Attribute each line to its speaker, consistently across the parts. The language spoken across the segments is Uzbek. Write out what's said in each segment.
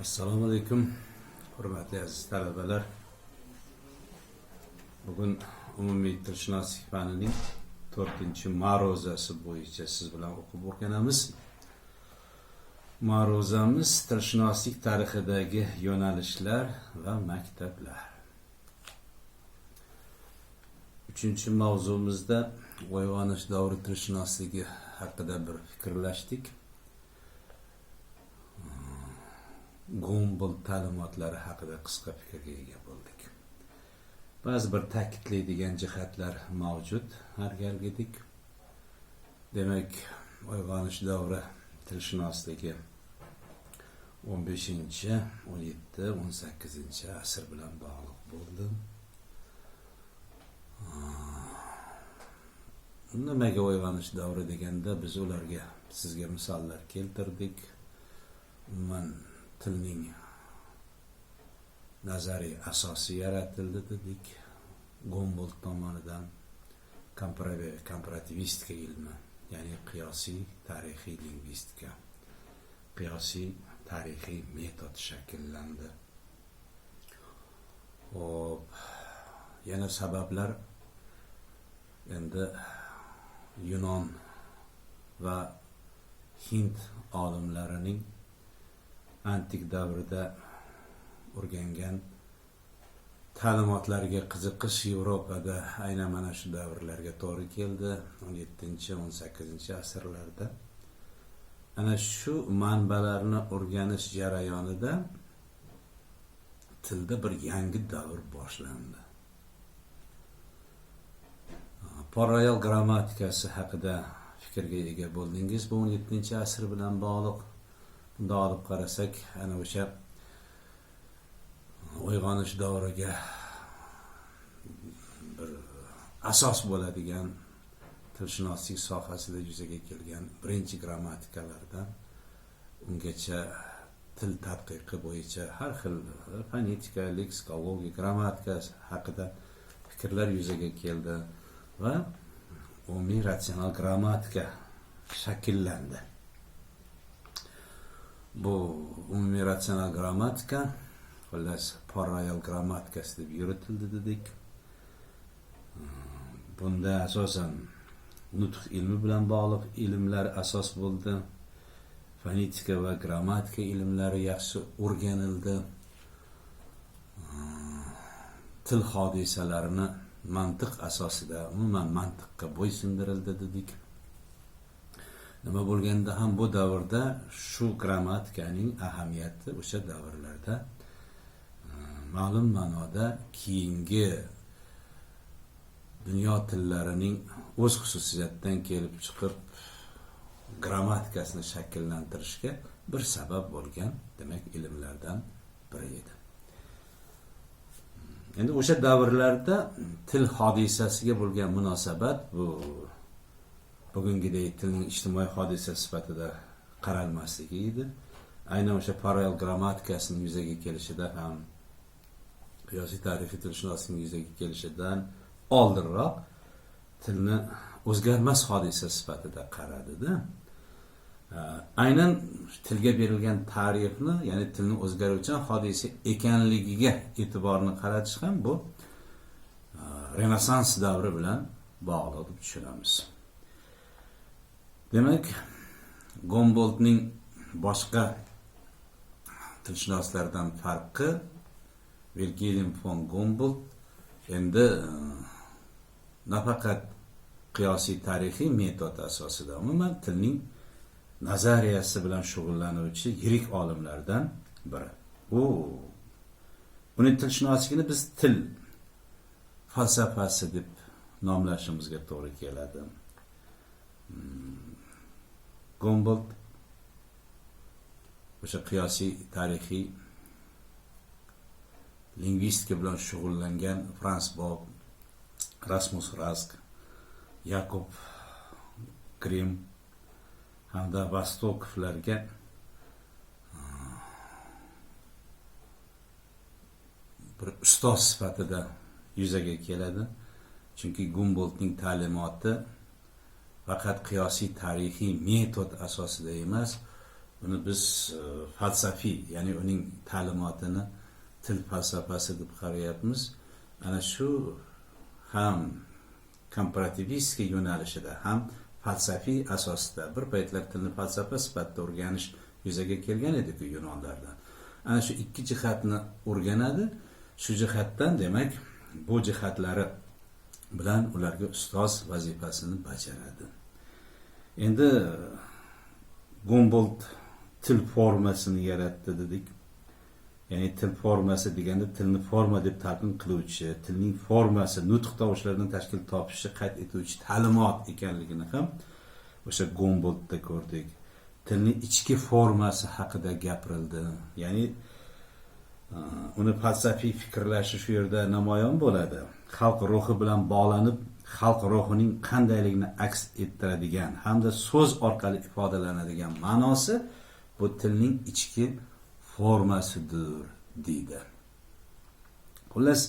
Speaker 1: assalomu alaykum hurmatli aziz talabalar bugun umumiy tilshunoslik fanining to'rtinchi ma'ruzasi bo'yicha siz bilan o'qib o'rganamiz ma'ruzamiz tilshunoslik tarixidagi yo'nalishlar va maktablar uchinchi mavzumizda uyg'onish davri tilshunosligi haqida bir fikrlashdik gumbul ta'limotlari haqida qisqa fikrga ega bo'ldik. Ba'zi bir ta'kidlaydigan jihatlar mavjud har galgidek. Demak, uyg'onish davri tilshunosligi 15, 17, 18 asr bilan bog'liq bo'ldi. Nimaga uyg'onish davri deganda biz ularga sizga misollar keltirdik. Umuman tilning nazariy asosi yaratildi dedik. Gombolt tomonidan komparativistika ilmi ya'ni qiyosiy tarixiy lingvistika qiyosiy tarixiy metod shakllandi. Hop yana sabablar endi yunon va hind olimlarining antik davrda o'rgangan ta'limotlarga qiziqish Yevropada aynan mana shu davrlarga to'g'ri keldi. 17-18 asrlarda. Ana shu manbalarni o'rganish jarayonida tilda bir yangi davr boshlandi. Parallel grammatikasi haqida fikrga ega bo'ldingiz bu 17 asr bilan bog'liq. Bundoq olib qarasak ana o'sha uyg'onish davriga bir asos bo'ladigan tilshunoslik sohasida yuzaga kelgan birinchi grammatikalardan ungacha til tadqiqi bo'yicha har xil fonetika leksikologiya grammatika haqida fikrlar yuzaga keldi va umumiy ratsional grammatika shakllandi. Bu umumiy ratsional grammatika xullas parallel grammatikasi deb yuritildi dedik. Bunda asosan nutq ilmi bilan bog'liq ilmlar asos bo'ldi. Fonetika va grammatika ilmlari yaxshi o'rganildi. Til hodisalarini mantiq asosida umuman mantiqqa bo'ysundirildi dedik. Nima bo'lganda ham bu davrda shu grammatikaning ahamiyati o'sha davrlarda e, ma'lum ma'noda keyingi dunyo tillarining o'z xususiyatidan kelib chiqib grammatikasini shakllantirishga bir sabab bo'lgan demak ilmlardan biri edi. Endi o'sha davrlarda til hodisasiga bo'lgan munosabat bu bugungidek tilning ijtimoiy hodisa sifatida qaralmasligi edi aynan o'sha parallel grammatikasining yuzaga kelishida ham qiyosiy tarixiy tilshunoslikning yuzaga kelishidan oldinroq tilni o'zgarmas hodisa sifatida qaradida aynan tilga berilgan ta'rifni ya'ni tilni o'zgaruvchan hodisa ekanligiga e'tiborni qaratish ham bu renessans davri bilan bog'liq deb tushunamiz demak gomboldning boshqa tilshunoslardan farqi vilgilem fon gombold endi nafaqat qiyosiy tarixiy metod asosida. Umuman tilning nazariyasi bilan shug'ullanuvchi yirik olimlardan biri. U uning tilshunosligini biz til falsafasi deb nomlashimizga to'g'ri keladi. Hmm. Gombold o'sha qiyosiy tarixiy lingvistika bilan shug'ullangan Frans Bob, Rasmus Rask, Yakob Grim hamda Vostokovlarga bir ustoz sifatida yuzaga keladi. Chunki Gumboldning ta'limoti faqat qiyosiy tarixiy metod asosida emas. Buni biz e, falsafiy ya'ni uning ta'limotini til falsafasi deb qarayapmiz. Ana shu ham komparativistskiy yo'nalishida ham falsafiy asosda bir paytlar tilni falsafa sifatida o'rganish yuzaga kelgan ediku yunonlarda ana shu ikki jihatni o'rganadi. Shu jihatdan demak bu jihatlari bilan ularga ustoz vazifasini bajaradi endi gumbold til formasini yaratdi dedik. Ya'ni til formasi deganda tilni forma deb talqin qiluvchi tilning formasi nutq tovushlaridan tashkil topishi qayd etuvchi ta'limot ekanligini ham o'sha gomboldda ko'rdik. Tilni ichki formasi haqida gapirildi. Ya'ni uni falsafiy fikrlashi shu yerda namoyon bo'ladi. Xalq ruhi bilan bog'lanib xalq ruhining qandayligini aks ettiradigan hamda so'z orqali ifodalanadigan ma'nosi bu tilning ichki formasidir deydi. Xullas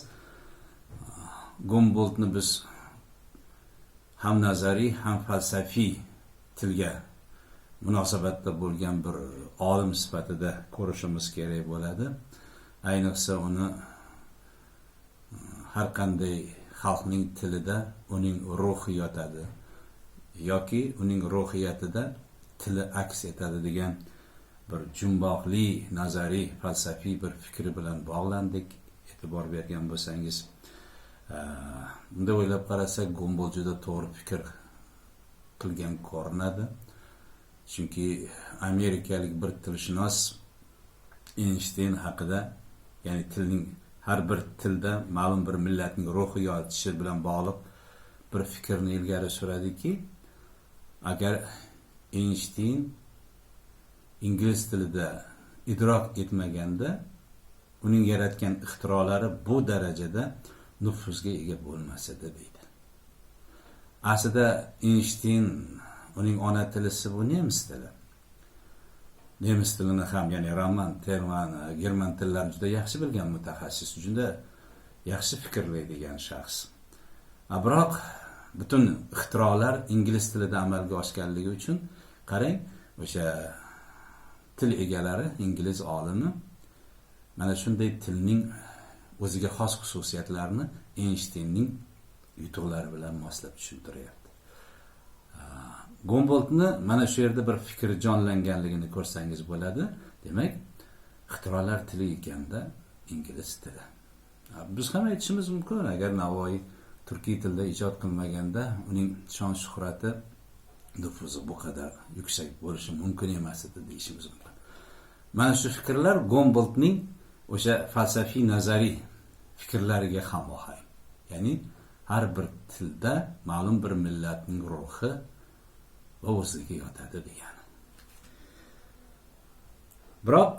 Speaker 1: gomboldni biz ham nazariy ham falsafiy tilga munosabatda bo'lgan bir olim sifatida ko'rishimiz kerak bo'ladi. Ayniqsa uni har qanday xalqning tilida uning ruhi yotadi yoki uning ruhiyatida tili aks etadi degan bir jumboqli nazariy falsafiy bir fikr bilan bog'landik e'tibor bergan bo'lsangiz. Bunday o'ylab qarasak gumbol juda to'g'ri fikr qilgan ko'rinadi. Chunki amerikalik bir tilshunos eynshteyn haqida ya'ni tilning har bir tilda ma'lum bir millatning ruhi yotishi bilan bog'liq bir fikrni ilgari suradiki agar eynshteyn ingliz tilida idrok etmaganda uning yaratgan ixtirolari bu darajada nufuzga ega bo'lmas edi deydi aslida eynshteyn uning ona tilisi bu nemis tili nemis tilini ham ya'ni roman termani e, german tillarini juda yaxshi bilgan mutaxassis juda yaxshi fikrlaydigan shaxs. Biroq butun ixtirolar ingliz tilida amalga oshganligi uchun qarang o'sha til egalari ingliz olimi mana shunday tilning o'ziga xos xususiyatlarini eynshteynning yutuqlari bilan moslab tushuntiryapti. Gomboltni mana shu yerda bir fikri jonlanganligini ko'rsangiz bo'ladi. Demak ixtirolar tili ekanda ingliz tili. Biz ham aytishimiz mumkin. Agar navoiy turkiy tilda ijod qilmaganda uning shon shuhrati nufuzi bu qadar yuksak bo'lishi mumkin emas edi deyishimiz mumkin. Mana shu fikrlar gomboltning o'sha falsafiy nazariy fikrlariga hamohang ya'ni har bir tilda ma'lum bir millatning ruhi va o'ziga yotadi degani biroq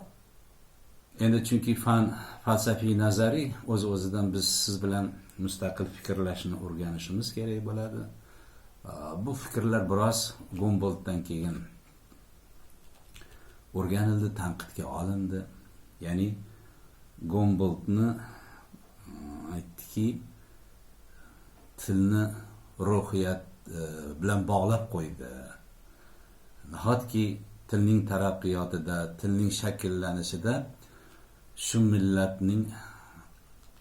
Speaker 1: endi chunki fan falsafiy nazariy o'z o'zidan biz siz bilan mustaqil fikrlashni o'rganishimiz kerak bo'ladi. Bu fikrlar biroz gombolddan keyin o'rganildi tanqidga olindi. Ya'ni gomboltni aytdiki tilni ruhiyat e, bilan bog'lab qo'ydi. Nahotki tilning taraqqiyotida tilning shakllanishida shu millatning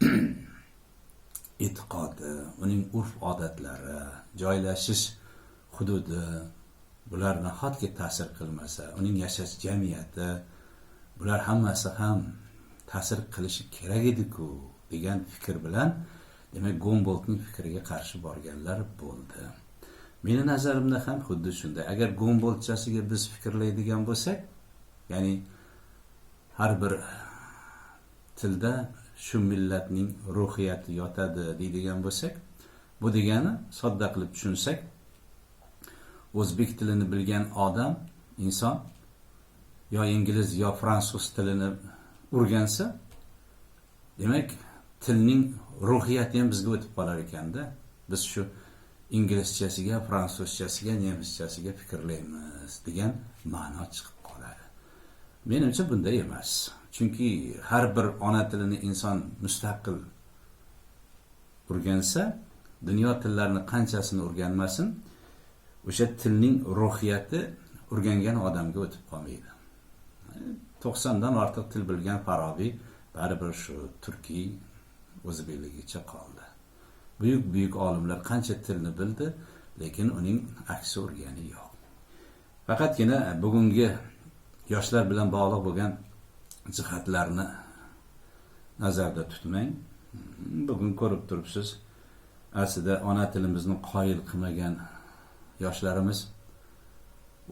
Speaker 1: e'tiqodi uning urf odatlari joylashish hududi bular nahotki ta'sir qilmasa uning yashash jamiyati bular hammasi ham ta'sir qilishi kerak ediku degan fikr bilan demak gomboltning fikriga qarshi borganlar bo'ldi. Meni nazarimda ham xuddi shunday. Agar gomboldchasiga biz fikrlaydigan bo'lsak ya'ni har bir tilda shu millatning ruhiyati yotadi deydigan bo'lsak bu degani sodda qilib tushunsak o'zbek tilini bilgan odam inson yo ingliz yo fransuz tilini o'rgansa demak tilning ruhiyati ham bizga o'tib qolar ekanda. Biz shu inglizchasiga fransuzchasiga nemischasiga fikrlaymiz degan ma'no chiqib qoladi. Menimcha bunday emas. Chunki har bir ona tilini inson mustaqil o'rgansa dunyo tillarini qanchasini o'rganmasin o'sha tilning ruhiyati o'rgangan odamga o'tib qolmaydi. To'qsondan ortiq til bilgan farobiy baribir shu turkiy o'zbekligicha qoldi. Buyuk buyuk olimlar qancha tilni bildi, lekin uning aksi urgani yo'q. Faqatgina bugungi yoshlar bilan bog'liq bo'lgan jihatlarni nazarda tutmang. Bugun ko'rib turibsiz, aslida ona tilimizni qoyil qilmagan yoshlarimiz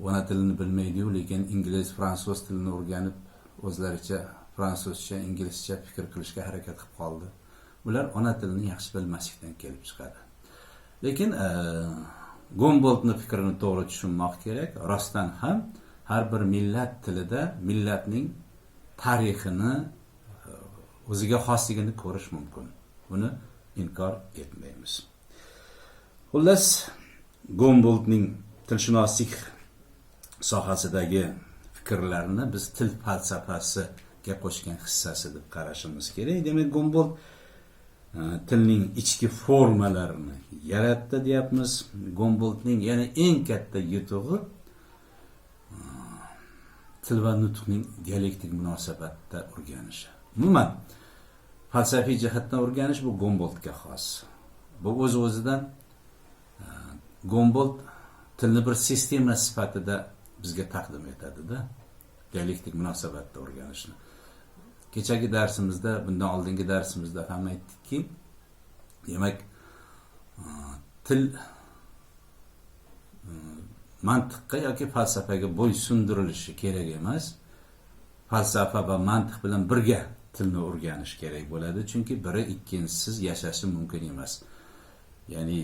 Speaker 1: ona tilini bilmaydiyu lekin ingliz, fransuz tilini o'rganib, o'zlaricha fransuzcha, inglizcha fikr qilishga harakat qilib qoldi. Ular ona tilini yaxshi bilmaslikdan kelib chiqadi. Lekin e, fikrini to'g'ri tushunmoq kerak. Rostdan ham har bir millat tilida millatning tarixini e, o'ziga xosligini ko'rish mumkin. Buni inkor etmaymiz. Xullas, gomboltning tilshunoslik sohasidagi fikrlarini biz til falsafasiga qo'shgan hissasi deb qarashimiz kerak. Demak, gombolt tilning ichki formalarini yaratdi deyapmiz. gomboltning yana eng katta yutug'i til va nutqning dialektik munosabatda o'rganishi. Umuman falsafiy jihatdan o'rganish bu gomboltga xos. Bu o'z-o'zidan gombolt tilni bir sistema sifatida bizga taqdim etadida dialektik munosabatda o'rganishni kechagi darsimizda bundan oldingi darsimizda ham aytdikki demak e, til e, mantiqqa yoki falsafaga bo'ysundirilishi kerak emas falsafa va mantiq bilan birga tilni o'rganish kerak bo'ladi. Chunki biri ikkinchisiz yashashi mumkin emas. Ya'ni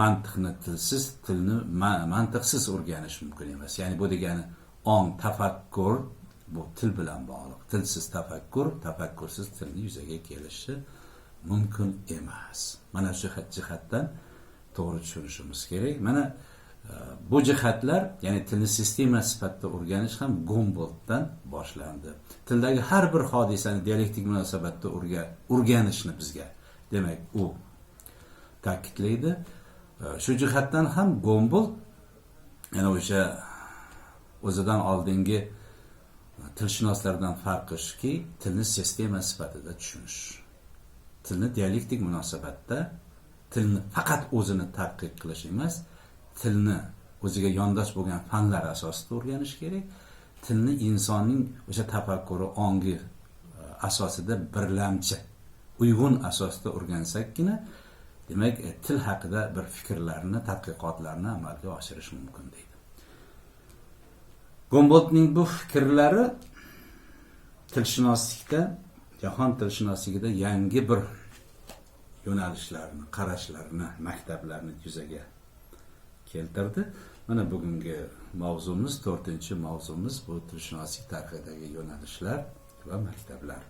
Speaker 1: mantiqni tilsiz tilni mantiqsiz o'rganish mumkin emas. Ya'ni bu degani ong tafakkur bu til bilan bog'liq tilsiz tafakkur tafakkursiz tilni yuzaga kelishi mumkin emas. Mana shu jihatdan to'g'ri tushunishimiz kerak. Mana e, bu jihatlar ya'ni tilni sistema sifatida o'rganish ham gombolddan boshlandi. Tildagi har bir hodisani dialektik munosabatda o'rganishni bizga demak u ta'kidlaydi. E, shu jihatdan ham gombul yana o'sha o'zidan oldingi tilshunoslardan farqi shuki tilni sistema sifatida tushunish. Tilni dialektik munosabatda tilni faqat o'zini tadqiq qilish emas tilni o'ziga yondosh bo'lgan fanlar asosida o'rganish kerak. Tilni insonning o'sha tafakkuri ongi e, asosida birlamchi uyg'un asosda o'rgansakkina demak e, til haqida bir fikrlarni tadqiqotlarni amalga oshirish mumkin deydi. Gomboltning bu fikrlari tilshunoslikda jahon tilshunosligida yangi bir yo'nalishlarni qarashlarni maktablarni yuzaga keltirdi. Mana bugungi mavzumiz to'rtinchi mavzumiz bu tilshunoslik tarixidagi yo'nalishlar va maktablar.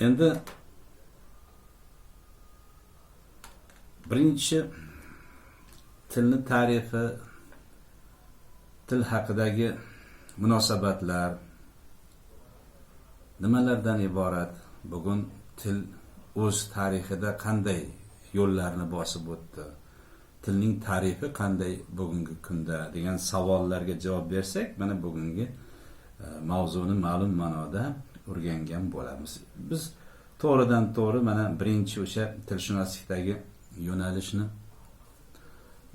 Speaker 1: Endi birinchi tilni tarifi til haqidagi munosabatlar nimalardan iborat? Bugun til o'z tarixida qanday yo'llarni bosib o'tdi? Tilning tarifi qanday bugungi kunda? degan savollarga javob bersak mana bugungi e, mavzuni ma'lum ma'noda o'rgangan bo'lamiz. Biz to'g'ridan to'g'ri mana birinchi o'sha tilshunoslikdagi yo'nalishni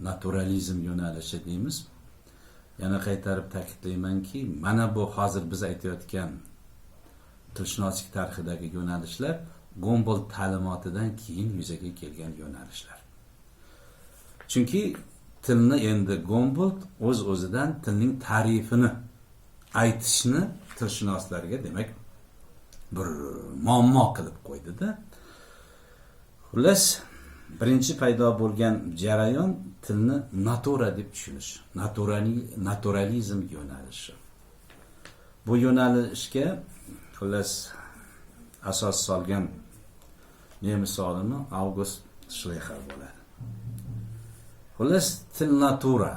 Speaker 1: naturalizm yo'nalishi deymiz. Yana qaytarib ta'kidlaymanki mana bu hozir biz aytayotgan tilshunoslik tarixidagi yo'nalishlar gombol ta'limotidan keyin yuzaga kelgan yo'nalishlar. Chunki tilni endi gombolt o'z o'zidan tilning tarifini aytishni tilshunoslarga demak bir muammo qilib qo'ydida. Xullas birinchi paydo bo'lgan jarayon tilni natura deb tushunish. Naturalizm yo'nalishi. Bu yo'nalishga xullas asos solgan nemis olimi avgust shleyer bo'ladi. Xullas til natura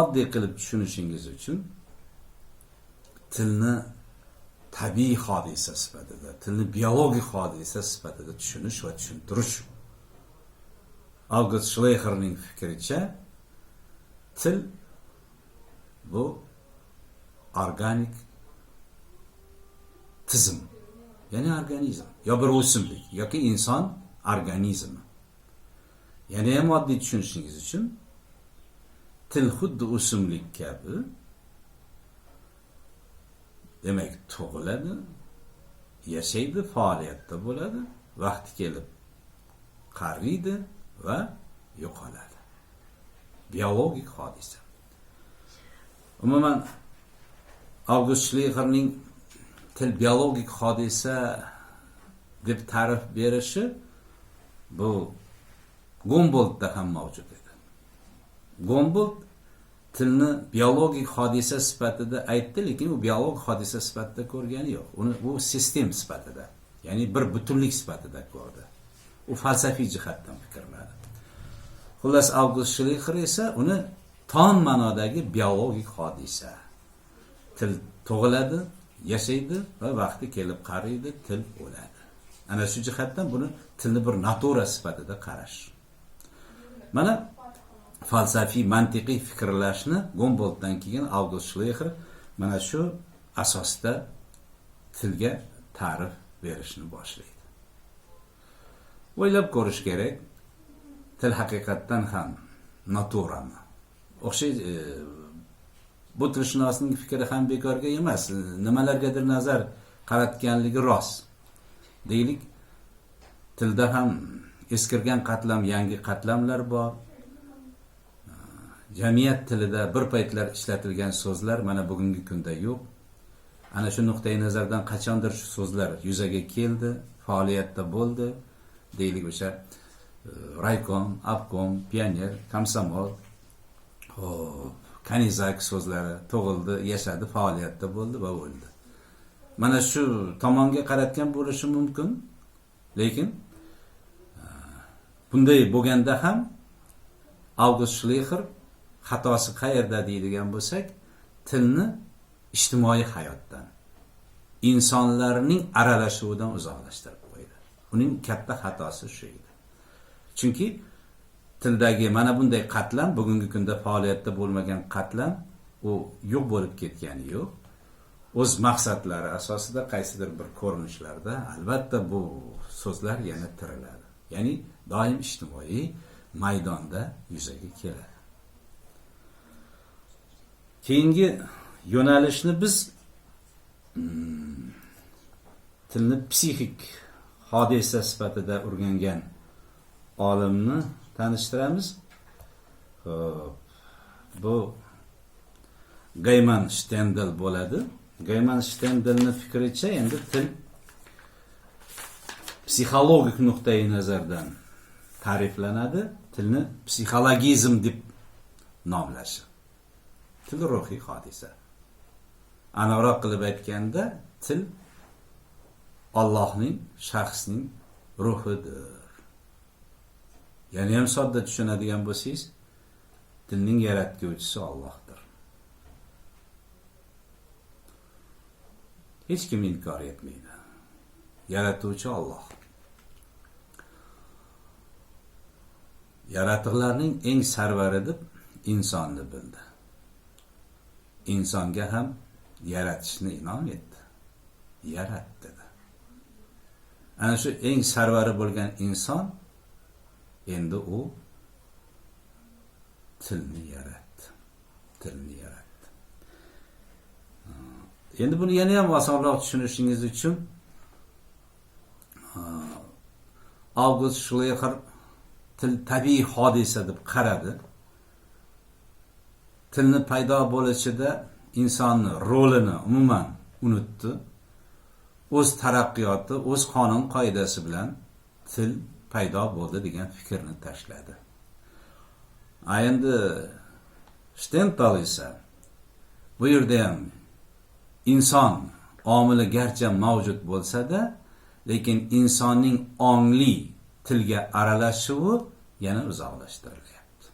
Speaker 1: oddiy qilib tushunishingiz uchun tilni tabiiy hodisa sifatida tilni biologik hodisa sifatida tushunish va tushuntirish August Schleicherning fikricha til bu organik tizim. Ya'ni organizm. Yo bir o'simlik yoki inson organizmi. Yana ham oddiy tushunishingiz uchun til xuddi o'simlik kabi demak tug'iladi yashaydi faoliyatda bo'ladi vaqti kelib qariydi va yo'qoladi. Biologik hodisa. Umuman avgust shlegerning til biologik hodisa deb ta'rif berishi bu gomboldda ham mavjud edi. Gombold tilni biologik hodisa sifatida aytdi lekin u biologik hodisa sifatida ko'rgani yo'q. Uni u sistem sifatida ya'ni bir butunlik sifatida ko'rdi. U falsafiy jihatdan fikrladi xullas avgust shlixer esa uni tom ma'nodagi biologik hodisa. Til tug'iladi yashaydi va vaqti kelib qariydi til o'ladi. Ana shu jihatdan buni tilni bir natura sifatida qarash. Mana falsafiy mantiqiy fikrlashni gomboltdan keyin avgust shleyer mana shu asosda tilga ta'rif berishni boshlaydi o'ylab ko'rish kerak. Til haqiqatdan ham naturami o'xshaydi e, bu tilshunosning fikri ham bekorga emas. E, nimalargadir nazar qaratganligi rost. Deylik tilda ham eskirgan qatlam yangi qatlamlar bor. E, jamiyat tilida bir paytlar ishlatilgan so'zlar mana bugungi kunda yo'q. Ana shu nuqtai nazardan qachondir shu so'zlar yuzaga keldi faoliyatda bo'ldi. Deylik o'sha e, raykom obkom pioner komsomol hop kanizak so'zlari tug'ildi yashadi faoliyatda bo'ldi va o'ldi. Mana shu tomonga qaratgan bo'lishi mumkin lekin e, bunday bo'lganda ham avgust shleyer xatosi qayerda deydigan bo'lsak tilni ijtimoiy hayotdan insonlarning aralashuvidan uzoqlashtirib qo'ydi uning katta xatosi shu edi. Chunki tildagi mana bunday qatlam bugungi kunda faoliyatda bo'lmagan qatlam u yo'q bo'lib ketgani yo'q. O'z maqsadlari asosida qaysidir bir ko'rinishlarda albatta bu so'zlar yana tiriladi. Ya'ni doim ijtimoiy maydonda yuzaga keladi. Keyingi yo'nalishni biz hmm, tilni psixik hodisa sifatida o'rgangan olimni tanishtiramiz. Ho'p bu gayman shtendel bo'ladi. Gayman shtendelni fikricha endi til psixologik nuqtai nazardan ta'riflanadi. Tilni psixologizm deb nomlashi. Til ruhiy hodisa. Aniqroq qilib aytganda til Allohning shaxsning ruhidir. Yana ham sodda tushunadigan bo'lsangiz tilning yaratguvchisi Allohdir. Hech kim inkor etmaydi. Yaratuvchi Alloh. Yaratiqlarning eng sarvari deb insonni bildi. İnsonga ham yaratishni inom etdi. Yarat dedi ana shu eng sarvari bo'lgan inson endi u tilni yaratdi tilni yaratdi endi buni yana ham osonroq tushunishingiz uchun avgust shleyer til tabiiy hodisa deb qaradi tilni paydo bo'lishida insonni rolini umuman unutdi o'z taraqqiyoti o'z qonun qoidasi bilan til paydo bo'ldi degan fikrni tashladi. A endi shtental esa bu yerda ham inson omili garchi mavjud bo'lsa-da, lekin insonning ongli tilga aralashuvi yana uzoqlashtirilyapti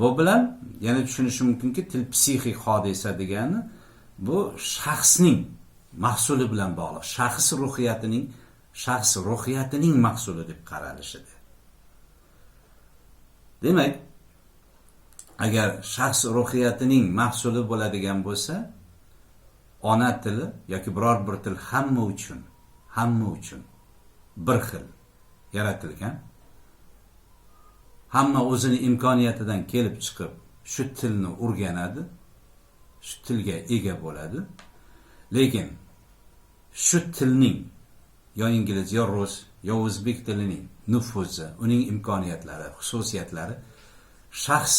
Speaker 1: bu bilan yana tushunish mumkinki til psixik hodisa degani bu shaxsning mahsuli bilan bog'liq. Shaxs ruhiyatining shaxs ruhiyatining mahsuli deb qaralishidir demak agar shaxs ruhiyatining mahsuli bo'ladigan bo'lsa ona tili yoki biror bir til hamma uchun hamma uchun bir xil yaratilgan. Hamma o'zini imkoniyatidan kelib chiqib shu tilni o'rganadi shu tilga ega bo'ladi. Lekin shu tilning yo ingliz yo rus yo o'zbek tilining nufuzi uning imkoniyatlari xususiyatlari shaxs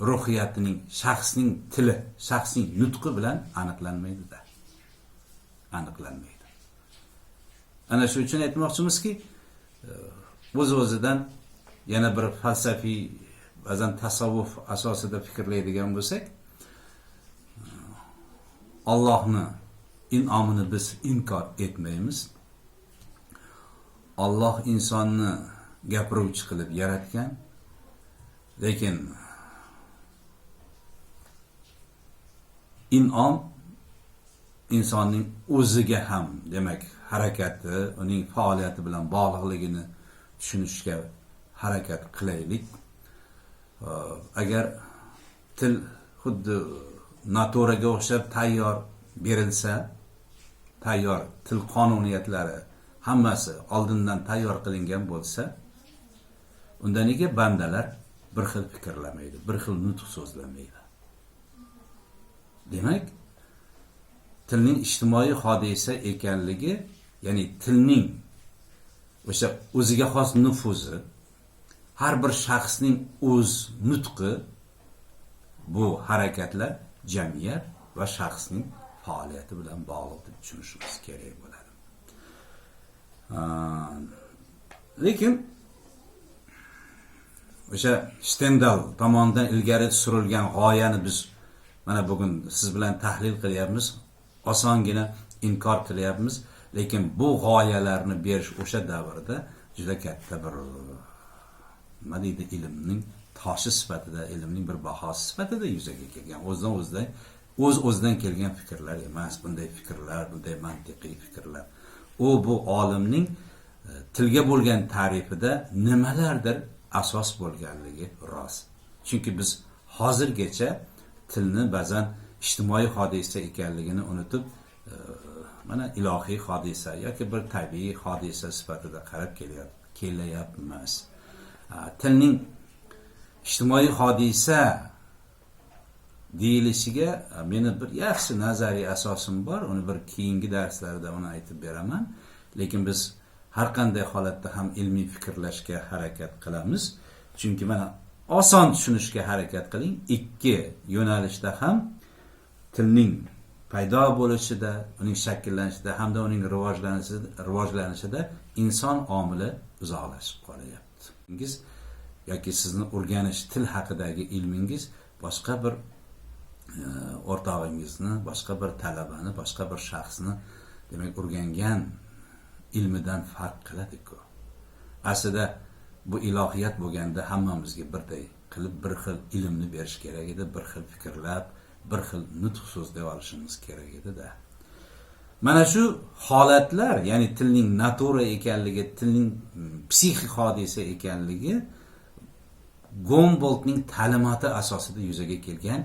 Speaker 1: ruhiyatining shaxsning tili shaxsning nutqi bilan aniqlanmaydida. Aniqlanmaydi. Ana shu uchun aytmoqchimizki e, o'z o'zidan yana bir falsafiy ba'zan tasavvuf asosida fikrlaydigan bo'lsak e, Allohni in'omini biz inkor etmaymiz Alloh insonni gapiruvchi qilib yaratgan. Lekin in'om insonning o'ziga ham demak harakati uning faoliyati bilan bog'liqligini tushunishga harakat qilaylik agar til xuddi naturaga o'xshab tayyor berilsa tayyor til qonuniyatlari hammasi oldindan tayyor qilingan bo'lsa unda nega bandalar bir xil fikrlamaydi bir xil nutq so'zlamaydi? Demak tilning ijtimoiy hodisa ekanligi ya'ni tilning o'sha o'ziga xos nufuzi har bir shaxsning o'z nutqi bu harakatlar jamiyat va shaxsning bilan bog'liq deb tushunishimiz kerak bo'ladi lekin o'sha stendal tomonidan ilgari surilgan g'oyani biz mana bugun siz bilan tahlil qilyapmiz. Osongina inkor qilyapmiz. Lekin bu g'oyalarni berish o'sha davrda juda katta bir nima deydi ilmning toshi sifatida ilmning bir bahosi sifatida yuzaga kelgan. O'zidan o'zidan o'z o'zidan kelgan fikrlar emas bunday fikrlar bunday mantiqiy fikrlar. U bu olimning e, tilga bo'lgan ta'rifida nimalardir asos bo'lganligi rost. Chunki biz hozirgacha tilni ba'zan ijtimoiy hodisa ekanligini unutib e, mana ilohiy hodisa yoki bir tabiiy hodisa sifatida qarab kelayapmiz tilning ijtimoiy hodisa deyilishiga meni bir yaxshi nazariy asosim bor. Uni bir keyingi darslarda uni aytib beraman. Lekin biz har qanday holatda ham ilmiy fikrlashga harakat qilamiz. Chunki mana oson tushunishga harakat qiling. Ikki yo'nalishda ham tilning paydo bo'lishida uning shakllanishida hamda uning rivojlanishida rivojlanishida inson omili uzoqlashib qolyapti. Yoki sizni o'rganish til haqidagi ilmingiz boshqa bir o'rtog'ingizni boshqa bir talabani boshqa bir shaxsni demak o'rgangan ilmidan farq qiladiku. Aslida bu ilohiyat bo'lganda hammamizga birday qilib bir xil ilmni berish kerak edi bir xil fikrlab bir xil nutq so'zlay olishimiz kerak edida mana shu holatlar ya'ni tilning natura ekanligi tilning mm, psixik hodisa ekanligi gomboltning ta'limoti asosida yuzaga kelgan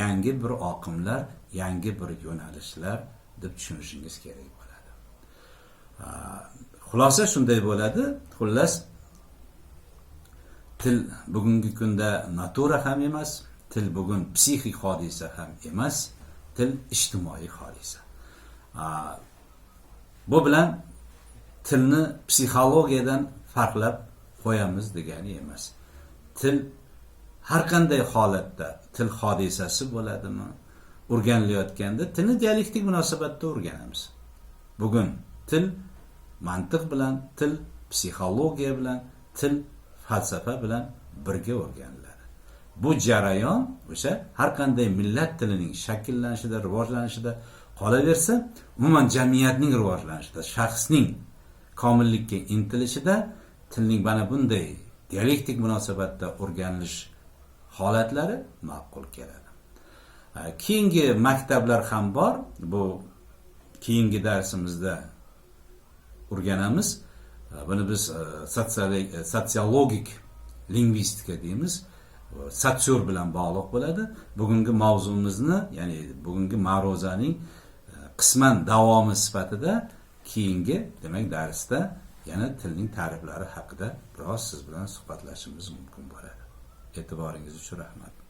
Speaker 1: yangi bir oqimlar yangi bir yo'nalishlar deb tushunishingiz kerak bo'ladi. Xulosa shunday bo'ladi. Xullas til bugungi kunda natura ham emas til bugun psixik hodisa ham emas til ijtimoiy hodisa. Bu bilan tilni psixologiyadan farqlab qo'yamiz degani emas. Til har qanday holatda til hodisasi bo'ladimi? O'rganilayotganda tilni dialektik munosabatda o'rganamiz. Bugun til mantiq bilan til psixologiya bilan til falsafa bilan birga o'rganiladi. Bu jarayon o'sha har qanday millat tilining shakllanishida rivojlanishida qolaversa umuman jamiyatning rivojlanishida shaxsning komillikka intilishida tilning mana bunday dialektik munosabatda o'rganilish holatlari ma'qul keladi. Keyingi maktablar ham bor. Bu keyingi darsimizda o'rganamiz. Buni biz sotsiologik lingvistika deymiz. Satsur bilan bog'liq bo'ladi. Bugungi mavzumizni ya'ni bugungi ma'ruzaning e, qisman davomi sifatida keyingi demak darsda yana tilning ta'riflari haqida biroz siz bilan suhbatlashishimiz mumkin bo'ladi etibarınızı için rahmet.